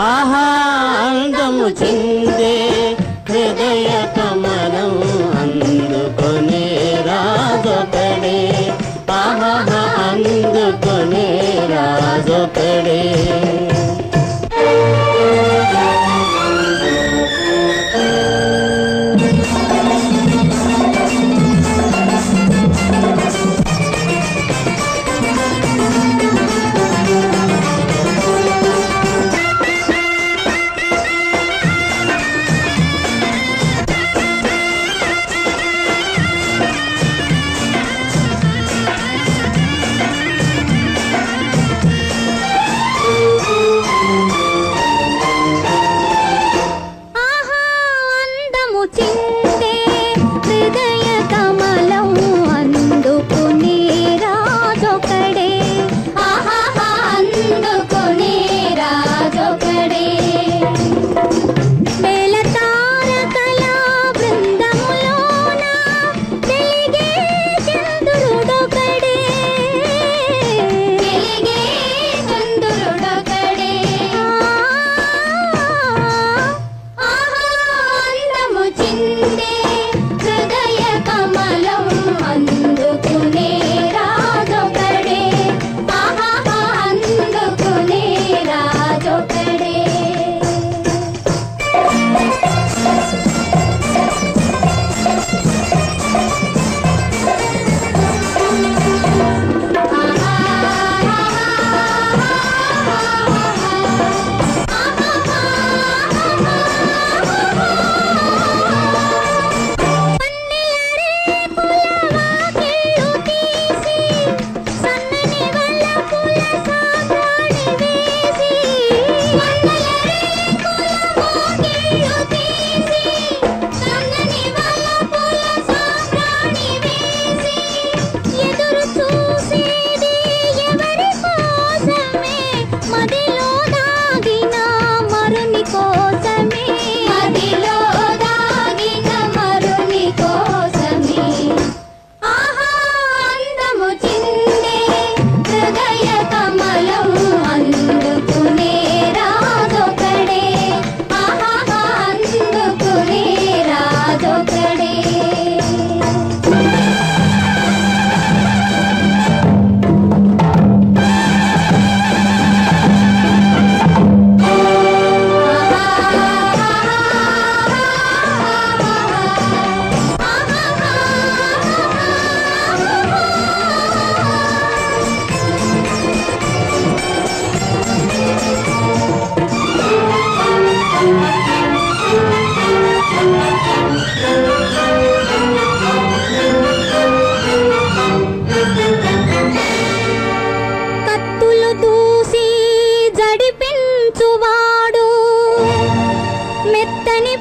ఆహా అందము చిందే హృదయ కమలం అందుకొనే రాజొకడే ఆహా అందుకొనే రాజొకడే Sunday. எத்தனை